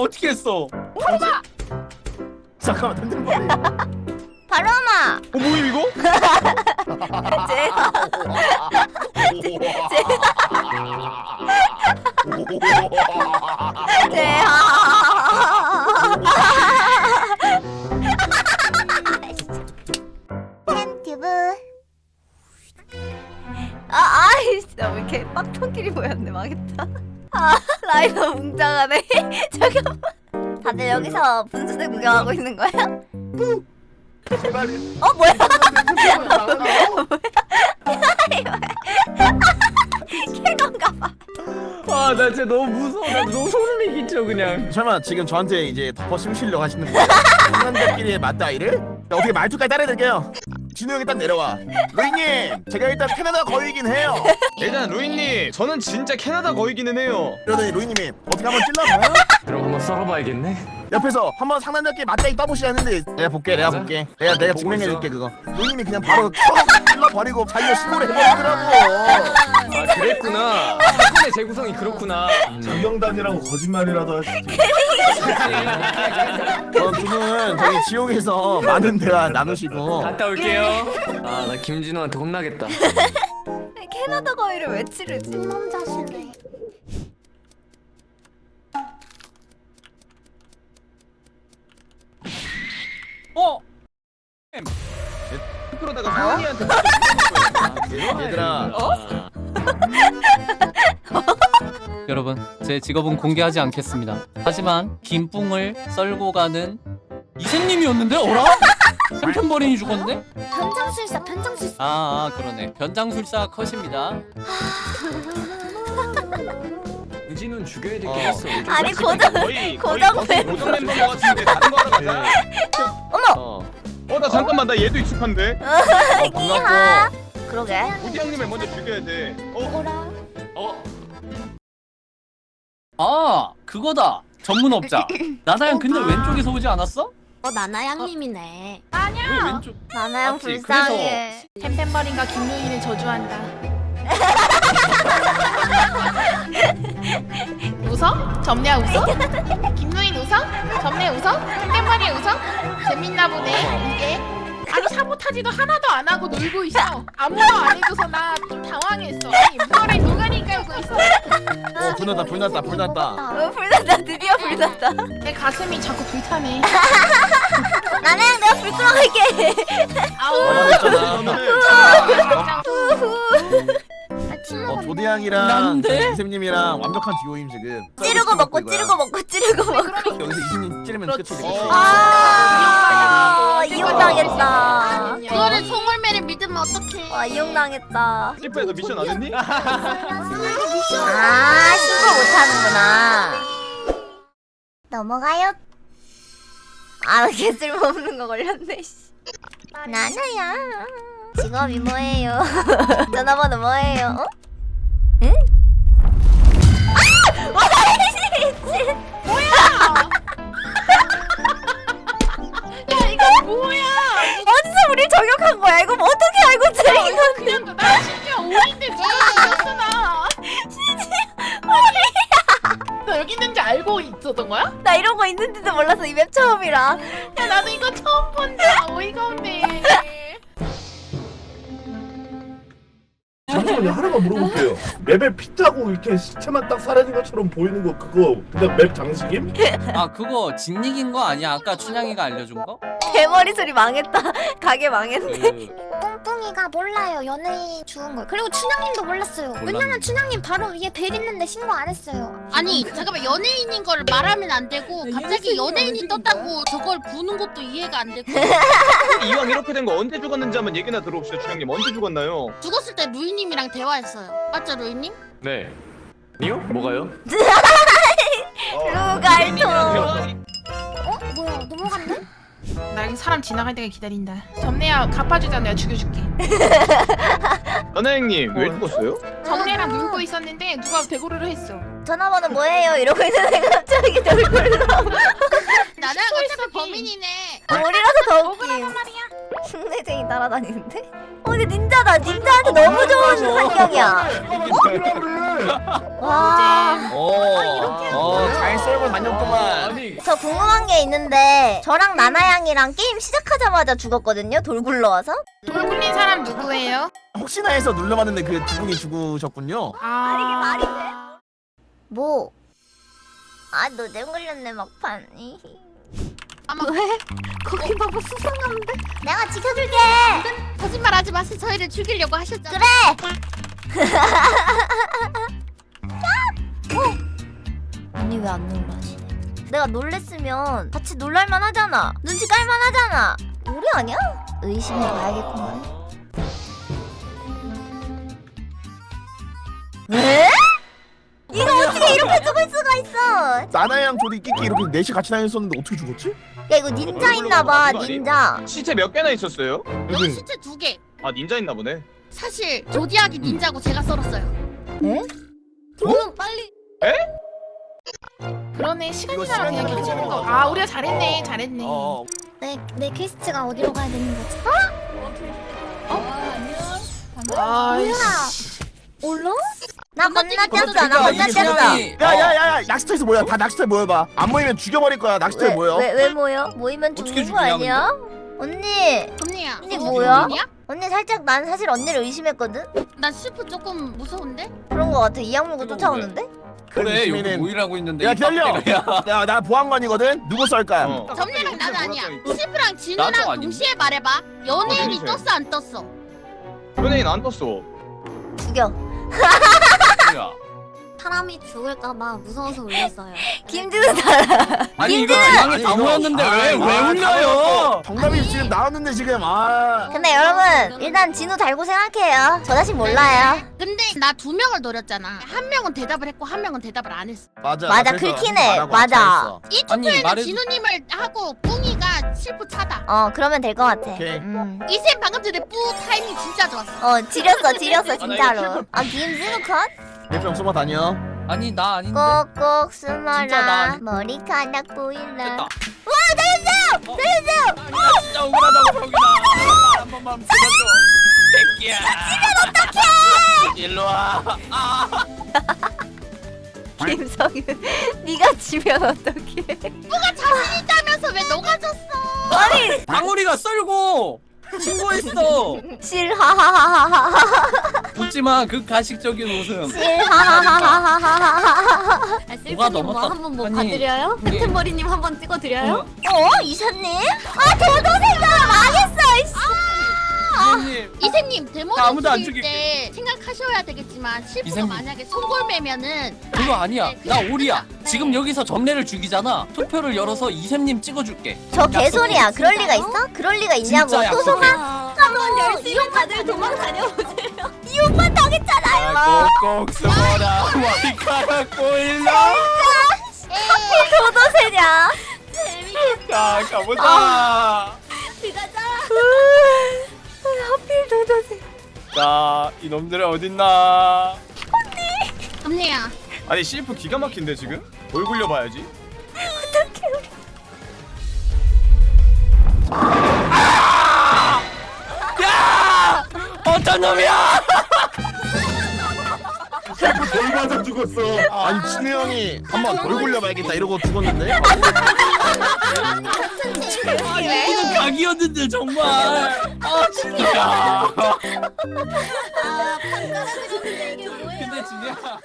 어떻게 했어? 잠깐만. 템템버리 바로마 어 뭐임 이거? 제가 제가 팬튜브. 아 아이 진짜 왜 이렇게 빡통끼리 보였네 망했다. 아 라이더 웅장하네 잠깐만 다들 여기서 분수대 구경하고 있는 거야? 제발 어 뭐야 캐건가 봐 아나 진짜 너무 무서워. 나 너무 소름이 끼쳐 그냥. 설마 지금 저한테 이제 덮어 심시려고 하시는 거예요? 사람들끼리 맞다이를? 자, 어떻게 말투까지 따라해드릴게요 진우 형이 딱 내려와 루이님 제가 일단 캐나다 거위긴 해요 일단 루이님 저는 진짜 캐나다 거이기는 해요. 그러더니 루이님이 어떻게 한번 찔러봐요? 그럼 한번 썰어봐야겠네. 옆에서 한번 상남자끼리 맞다이 떠보시 하는데 내가 볼게 내가 맞아? 볼게 내가 내가 보고 증명해줄게. 그거 루이님이 그냥 바로 쳐 찔러버리고 자기가 신고를 해버리더라고 아 그랬구나. 사건의 재구성이 그렇구나. 장명단이라고 거짓말이라도 할수 있지. 그럼 두 분은 저기 지옥에서 많은 대화 나누시고 갔다 올게요. 아 나 김진우한테 혼나겠다. 캐나다 거위를 왜 치르지? 이놈 자식이 어? 그러다가 상훈이한테 얘들아 여러분, 제 직업은 공개하지 않겠습니다. 하지만 김뿡을 썰고 가는 이샘님이었는데 어라? 템템버린이 죽었는데? 변장술사 변장술사 아, 아 그러네. 변장술사 컷입니다. 유진은 죽여야 되긴 어. 했어. 아니 고정 고정 멤버 것 같은데 다른 거 하러 가자. 어. 어나 잠깐만 나 얘도 익숙한데. 이하 그러게 우디 형님을 먼저 죽여야 돼. 어? 어? 아, 그거다. 전문업자. 나나양 근데 왼쪽에서 오지 않았어? 어 나나양님이네 왜 왼쪽? 나나양 맞지, 불쌍해 템템버린과 김루인을 저주한다. 웃어? 점례야 웃어? 김루인 웃어? 점례 웃어? 템템버린 웃어? 재밌나 보네 이게. 아니 사보타지도 하나도 안 하고 놀고 있어. 아무도 안 해줘서 나 좀 당황했어. 아니 뭐래 누가 니 깔고 있어. 어 불났다 불났다 불났다. 어 불났다. 드디어 불났다. 내 가슴이 자꾸 불타네. 나나양 내가 불 끌어갈게. 아우. 원하했잖아 진짜 어 조대양이랑? 이샘님이랑 완벽한 듀오임 지금. 찌르고 먹고 찌르고 먹고 찌르고 먹고. 여기서 이샘님 찌르면 끝이지. 그렇지. 아 이용당했다. 그거를 송월매를 믿으면 어떡해. 와 이용당했다 실패해서 미션 안 했니? 아 신고 못하는구나 넘어가요 아 개쓸 모없는 거 걸렸네 씨. 나나야 직업이 뭐예요 전화번호 뭐예요 어? 저격한 거야 이거 뭐 어떻게 알고 찌른 건데 그냥 너- 나 심지어 오인데 죽였어 나. 너 여기 있는지 알고 있었던 거야? 나 이런 거 있는지도 몰랐어 이맵 처음이라 야 나도 이거 처음 본다. 어이가 없네. 잠시만요 하나만 물어볼게요. 맵에 피 짜고 이렇게 시체만 딱 사라진 것처럼 보이는 거 그거 그냥 맵 장식임? 아, 그거 진닉인 거 아니야? 아까 춘향이가 알려준 거? 대머리 소리 망했다 가게 망했네 그 뿡뿡이가 몰라요 연예인 죽은 걸 그리고 춘향님도 몰랐어요 몰랐는데. 왜냐면 춘향님 바로 위에 벨 있는데 신고 안 했어요 아니 잠깐만 연예인인 걸 말하면 안 되고 갑자기 연예인이 떴다고 저걸 부는 것도 이해가 안 되고 이왕 이렇게 된 거 언제 죽었는지 한번 얘기나 들어봅시다 주영님 언제 죽었나요? 죽었을 때 루이님이랑 대화했어요 맞죠 루이님? 네. 아니요? 뭐가요? 루갈토 어? 뭐야 넘어갔네? 나 여기 사람 지나갈 때가 기다린다. 점례야 갚아주자 내가 죽여줄게. 연하영님 왜 죽었어요? 점례랑 놀고 있었는데 누가 대고를 했어. 전화번호 뭐예요? 이러고 있는데 갑자기 불러 나랑 어차피 범인이네 머리라서 더 웃김 억울하단 말이야. 흉내쟁이 따라다니는데? 어 근데 닌자다. 닌자한테 너무 좋은 환경이야. 와. 어잘 썰고 다녔구만 궁금한 게 있는데 저랑 나나양이랑 게임 시작하자마자 죽었거든요 돌 굴러와서? 돌 굴린 사람 누구예요? 혹시나 해서 눌러봤는데 그 두 분이 죽으셨군요. 아. 뭐? 아 노잼 걸렸네 막판 아마 거기 봐봐 수상한데 내가 지켜줄게 거짓말하지 마세요. 저희를 죽이려고 하셨잖아요. 그래 어? 언니 왜 안 놀라지? 내가 놀랬으면 같이 놀랄만 하잖아 눈치 깔만 하잖아 우리 아니야? 의심해 봐야겠구만 왜? 이거 어떻게 이렇게 둘이 끼끼 이렇게 넷이 같이 다녔었는데 어떻게 죽었지? 야 이거 닌자 있나봐 이거 아니? 닌자 시체 몇 개나 있었어요? 여기 시체 두 개. 아 닌자 있나 보네. 사실 조디악이 닌자고 제가 썰었어요. 에? 그러면 빨리 그러네 시간이 이거 나면 그냥 시간이 거. 아 우리가 잘했네 잘했네. 어 내, 내 퀘스트가 어디로 가야 되는 거지? 아이씨. 올라? 나 건너뛰었어 나 이게 건너뛰었어 시간이 야야야야 낚시터에서 모여 다 낚시터에 모여봐 안 모이면 죽여버릴 거야 낚시터에 모여 왜, 왜 모여? 모이면 어떻게 죽는 거 죽이냐, 아니야? 언니 언니야. 언니 어, 뭐야? 언니야? 언니 살짝 난 사실 언니를 의심했거든? 나 실프 조금 무서운데? 그런 거 같아 이 악 물고 이거 쫓아오는데? 그래 여기 의심에는- 모이라고 있는데 야 이 기다려 빡대가야. 야 나 보안관이거든 누구 썰까 어. 점례랑 나는 아니야. 실프랑 나도 진우랑 아닌데? 동시에 말해봐. 연예인이 어, 떴어 동시에. 안 떴어? 연예인 안 떴어. 죽여 야. 사람이 죽을까봐 무서워서 울렸어요. 김준우 살아 아니 이거! 양이 다 모였는데 왜왜 아, 울려요? 정답이 지금 나왔는데 지금 아 근데 여러분 일단 진우 달고 생각해요 저 자식 몰라요 근데 나 두 명을 노렸잖아. 한 명은 대답을 했고 한 명은 대답을 안 했어. 맞아 맞아, 그래서 긁히네. 말하고 맞아. 잘했어. 이 아니, 투표에는 말해도- 진우님을 하고 뿡이가 실프 차다. 어 그러면 될 것 같아 오케이. 음. 이샘 방금 전에 뿌 타이밍 진짜 좋았어. 어 지렸어 지렸어 이거 진짜로. 아 김준우 컷? 몇병 숨어 다녀 아니 나 아닌데. 꼭꼭 진짜 나 숨어라 아니- 머리카락 보일라 됐다. 와 잘했어! 잘했어! 아, 진짜 억울하다고 저기나. 한 번만 불러줘. 새끼야. 지면 어떡해? 일로 와. 아. 김성윤 네가 지면 어떡해 있다면서 왜 너가 졌어? 아니 방울이가 썰고 신고했어. 실하하하하하하 웃지 마 그 가식적인 웃음. 실하하하하하하 뭐가 넘었다. 한 번 뭐 아니, 봐드려요? 우리- 템템버리님 한 번 찍어드려요? 어? 이사님? 아 도도새끼야 망했어 이씨 선생님. 데모 나 아무도 안 죽일 죽일게. 때 생각하셔야 되겠지만 실프가 이샘님. 만약에 송골매면은 그거 아니야. 네, 나 오리야. 지금 여기서 점례를 죽이잖아. 투표를 열어서 이샘님 찍어줄게. 저 개소리야. 그럴 리가 있어? 그럴 리가 있냐고 진짜 약속해. 소송한 한번 열심히 다들 도망 다녀보세요 이 오빠 당했잖아요 꼭꼭 숨어라. 머리카락 보일라. 하필 도도새냐 자 가보자. 들어가자 하필 도도새 자 이놈들은 어딨나? 언니야 아니 CF 기가 막힌데 지금? 돌 굴려봐야지. 어떤 놈이야? 돌 맞아 죽었어. 아니 진우 형이 한번 돌 굴려봐야겠다 이러고 죽었는데 이거 각이었는데 정말. 아 진짜. 근데 진짜.